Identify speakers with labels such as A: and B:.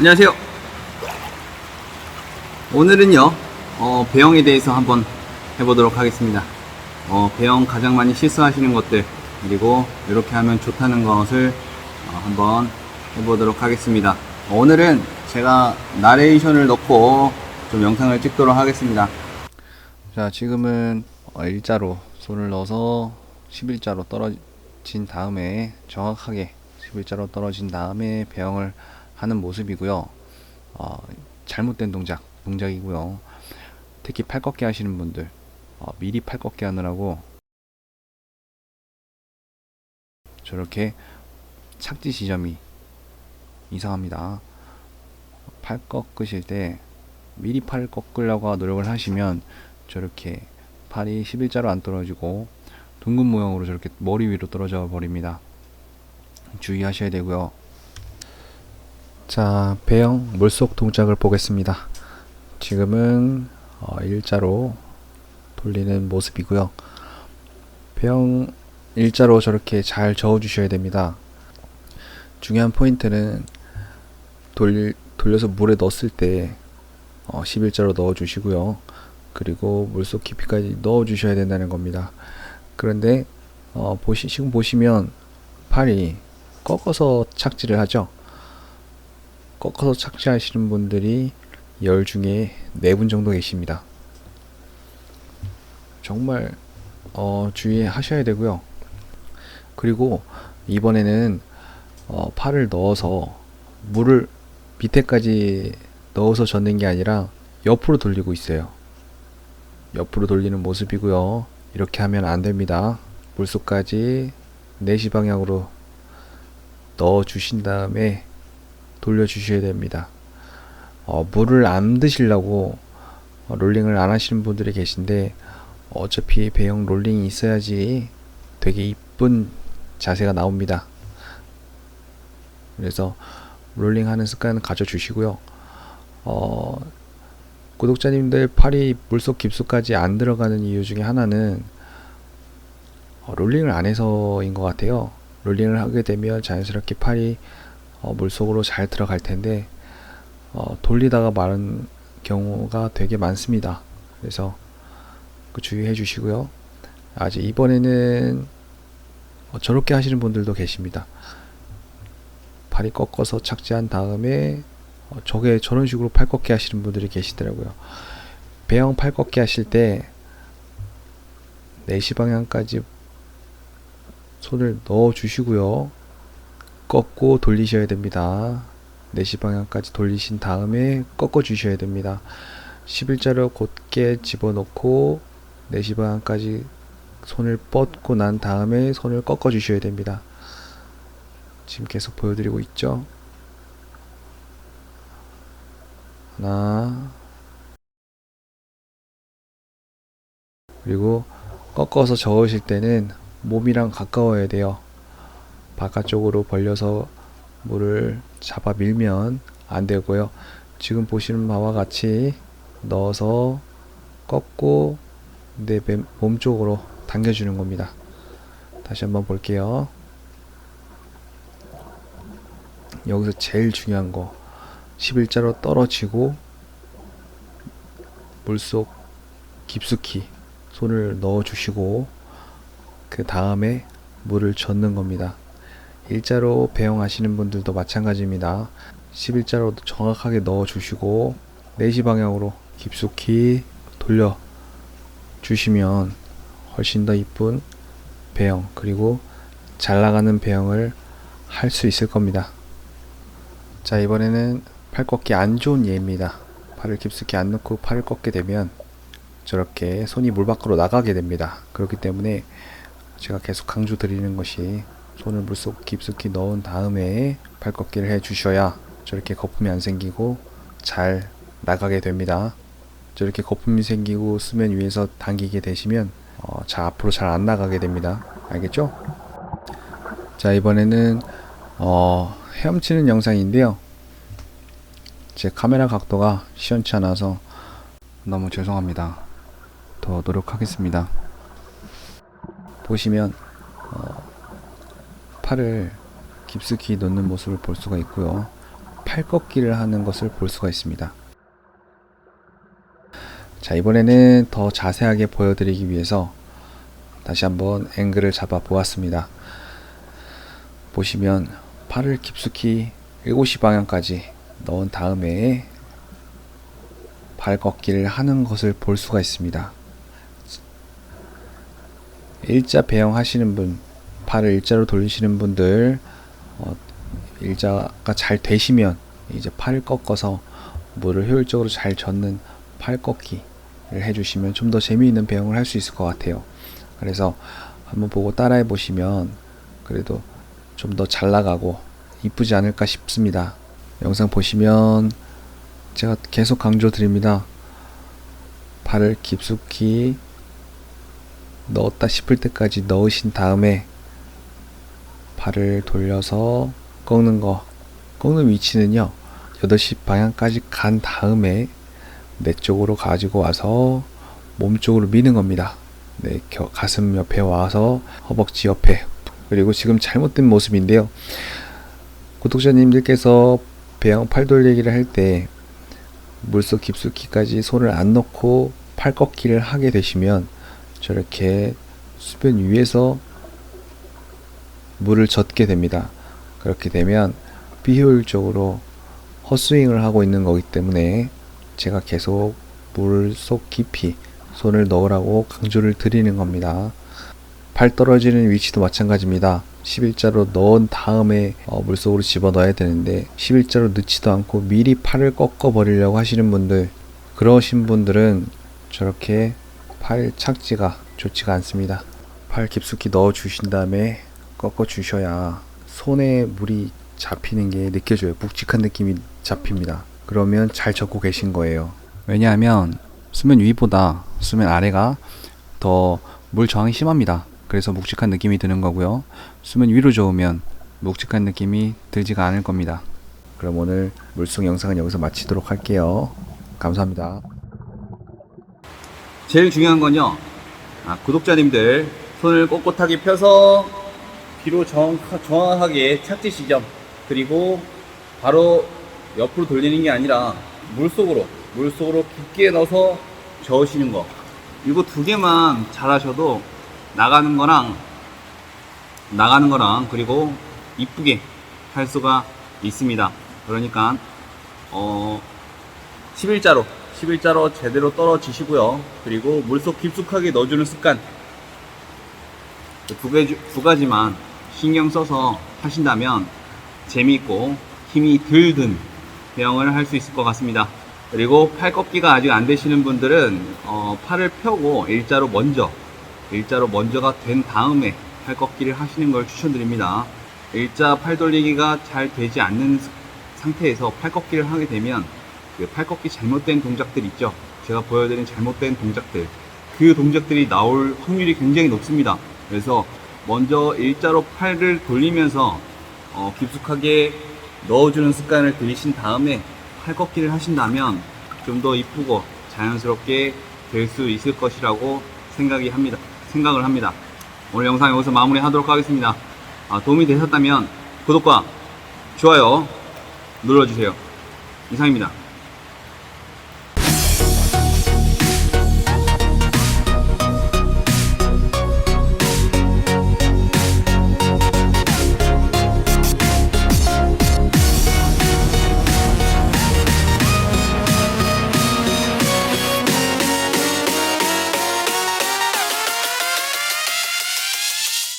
A: 안녕하세요. 오늘은요, 어, 배영에 대해서 한번 해보도록 하겠습니다. 어, 배영 가장 많이 실수하시는 것들, 그리고 이렇게 하면 좋다는 것을 어, 한번 해보도록 하겠습니다. 어, 오늘은 제가 나레이션을 넣고 좀 영상을 찍도록 하겠습니다. 자, 지금은 어, 일자로 손을 넣어서 11자로 떨어진 다음에 정확하게 11자로 떨어진 다음에 배영을 하는 모습이고요. 어, 잘못된 동작, 동작이고요. 특히 팔 꺾기 하시는 분들, 어, 미리 팔 꺾기 하느라고 저렇게 착지 지점이 이상합니다. 팔 꺾으실 때 미리 팔 꺾으려고 노력을 하시면 저렇게 팔이 11자로 안 떨어지고 둥근 모양으로 저렇게 머리 위로 떨어져 버립니다. 주의하셔야 되고요. 자, 배영 물속 동작을 보겠습니다. 지금은 어, 일자로 돌리는 모습이고요. 배영 일자로 저렇게 잘 저어 주셔야 됩니다. 중요한 포인트는 돌, 돌려서 물에 넣었을 때 어, 11자로 넣어 주시고요. 그리고 물속 깊이까지 넣어 주셔야 된다는 겁니다. 그런데 어, 보시, 지금 보시면 팔이 꺾어서 착지를 하죠. 꺾어서 착지하시는 분들이 열 중에 네분 정도 계십니다. 정말 어, 주의하셔야 되고요. 그리고 이번에는 어, 팔을 넣어서 물을 밑에까지 넣어서 젓는 게 아니라 옆으로 돌리고 있어요. 옆으로 돌리는 모습이고요. 이렇게 하면 안 됩니다. 물속까지 4시 방향으로 넣어 주신 다음에 돌려 주셔야 됩니다. 어, 물을 안 드시려고 어, 롤링을 안 하시는 분들이 계신데 어차피 배영 롤링이 있어야지 되게 이쁜 자세가 나옵니다. 그래서 롤링 하는 습관 가져주시고요. 어, 구독자님들 팔이 물속 깊숙까지 안 들어가는 이유 중에 하나는 어, 롤링을 안 해서인 것 같아요. 롤링을 하게 되면 자연스럽게 팔이 어, 물속으로 잘 들어갈 텐데 어, 돌리다가 마른 경우가 되게 많습니다. 그래서 그 주의해 주시고요. 아직 이번에는 어, 저렇게 하시는 분들도 계십니다. 팔이 꺾어서 착지한 다음에 어, 저게 저런 식으로 팔 꺾기 하시는 분들이 계시더라고요. 배영 팔 꺾기 하실 때 4시 방향까지 손을 넣어 주시고요. 꺾고 돌리셔야 됩니다. 4시 방향까지 돌리신 다음에 꺾어 주셔야 됩니다. 11자로 곧게 집어넣고 4시 방향까지 손을 뻗고 난 다음에 손을 꺾어 주셔야 됩니다. 지금 계속 보여드리고 있죠? 하나 그리고 꺾어서 저으실 때는 몸이랑 가까워야 돼요. 바깥쪽으로 벌려서 물을 잡아 밀면 안 되고요. 지금 보시는 바와 같이 넣어서 꺾고 내 몸 쪽으로 당겨주는 겁니다. 다시 한번 볼게요. 여기서 제일 중요한 거 11자로 떨어지고 물속 깊숙이 손을 넣어 주시고 그 다음에 물을 젓는 겁니다. 일자로 배영하시는 분들도 마찬가지입니다. 11자로 정확하게 넣어 주시고 4시 방향으로 깊숙이 돌려 주시면 훨씬 더 이쁜 배영 그리고 잘 나가는 배영을 할 수 있을 겁니다. 자 이번에는 팔 꺾기 안 좋은 예입니다. 팔을 깊숙이 안 넣고 팔을 꺾게 되면 저렇게 손이 물 밖으로 나가게 됩니다. 그렇기 때문에 제가 계속 강조 드리는 것이 손을 물속 깊숙이 넣은 다음에 팔 꺾기를 해 주셔야 저렇게 거품이 안 생기고 잘 나가게 됩니다. 저렇게 거품이 생기고 수면 위에서 당기게 되시면 어, 자 앞으로 잘 안 나가게 됩니다. 알겠죠? 자 이번에는 어, 헤엄치는 영상인데요. 제 카메라 각도가 시원치 않아서 너무 죄송합니다. 더 노력하겠습니다. 보시면 어, 팔을 깊숙이 넣는 모습을 볼 수가 있고요. 팔 꺾기를 하는 것을 볼 수가 있습니다. 자, 이번에는 더 자세하게 보여드리기 위해서 다시 한번 앵글을 잡아 보았습니다. 보시면 팔을 깊숙이 7시 방향까지 넣은 다음에 발 걷기를 하는 것을 볼 수가 있습니다. 일자 배영 하시는 분, 팔을 일자로 돌리시는 분들, 어, 일자가 잘 되시면 이제 팔을 꺾어서 물을 효율적으로 잘 젓는 팔 꺾기를 해주시면 좀 더 재미있는 배영을 할 수 있을 것 같아요. 그래서 한번 보고 따라해 보시면 그래도 좀 더 잘 나가고 이쁘지 않을까 싶습니다. 영상 보시면 제가 계속 강조 드립니다. 발을 깊숙이 넣었다 싶을 때까지 넣으신 다음에 발을 돌려서 꺾는 거. 꺾는 위치는요. 8시 방향까지 간 다음에 내 쪽으로 가지고 와서 몸 쪽으로 미는 겁니다. 네, 겨- 가슴 옆에 와서 허벅지 옆에 그리고 지금 잘못된 모습인데요. 구독자님들께서 배영 팔 돌리기를 할 때 물속 깊숙이까지 손을 안 넣고 팔 꺾기를 하게 되시면 저렇게 수변 위에서 물을 젓게 됩니다. 그렇게 되면 비효율적으로 헛스윙을 하고 있는 거기 때문에 제가 계속 물 속 깊이 손을 넣으라고 강조를 드리는 겁니다. 발 떨어지는 위치도 마찬가지입니다. 11자로 넣은 다음에 어, 물속으로 집어 넣어야 되는데 11자로 넣지도 않고 미리 팔을 꺾어 버리려고 하시는 분들 그러신 분들은 저렇게 팔 착지가 좋지가 않습니다. 팔 깊숙이 넣어 주신 다음에 꺾어 주셔야 손에 물이 잡히는 게 느껴져요. 묵직한 느낌이 잡힙니다. 그러면 잘 적고 계신 거예요. 왜냐하면 수면 위보다 수면 아래가 더 물 저항이 심합니다. 그래서 묵직한 느낌이 드는 거고요. 수면 위로 좋으면 묵직한 느낌이 들지가 않을 겁니다. 그럼 오늘 물속 영상은 여기서 마치도록 할게요. 감사합니다.
B: 제일 중요한 건요. 아, 구독자님들 손을 꼿꼿하게 펴서 뒤로 정, 정확하게 착지 지점 그리고 바로 옆으로 돌리는 게 아니라 물속으로 물속으로 깊게 넣어서 저으시는 거 이거 두 개만 잘 하셔도 나가는 거랑 나가는 거랑 그리고 이쁘게 할 수가 있습니다. 그러니까 어 11자로 11자로 제대로 떨어지시고요. 그리고 물속 깊숙하게 넣어주는 습관 두, 개, 두 가지만 신경 써서 하신다면 재미있고 힘이 덜든 배영을 할 수 있을 것 같습니다. 그리고 팔 꺾기가 아직 안 되시는 분들은 어, 팔을 펴고 일자로 먼저 일자로 먼저가 된 다음에 팔 꺾기를 하시는 걸 추천드립니다. 일자 팔 돌리기가 잘 되지 않는 스- 상태에서 팔 꺾기를 하게 되면 그 팔 꺾기 잘못된 동작들 있죠. 제가 보여드린 잘못된 동작들. 그 동작들이 나올 확률이 굉장히 높습니다. 그래서 먼저 일자로 팔을 돌리면서 어, 깊숙하게 넣어주는 습관을 들이신 다음에 팔 꺾기를 하신다면 좀 더 이쁘고 자연스럽게 될 수 있을 것이라고 생각이 합니다. 생각을 합니다. 오늘 영상 여기서 마무리하도록 하겠습니다. 아, 도움이 되셨다면 구독과 좋아요 눌러주세요. 이상입니다.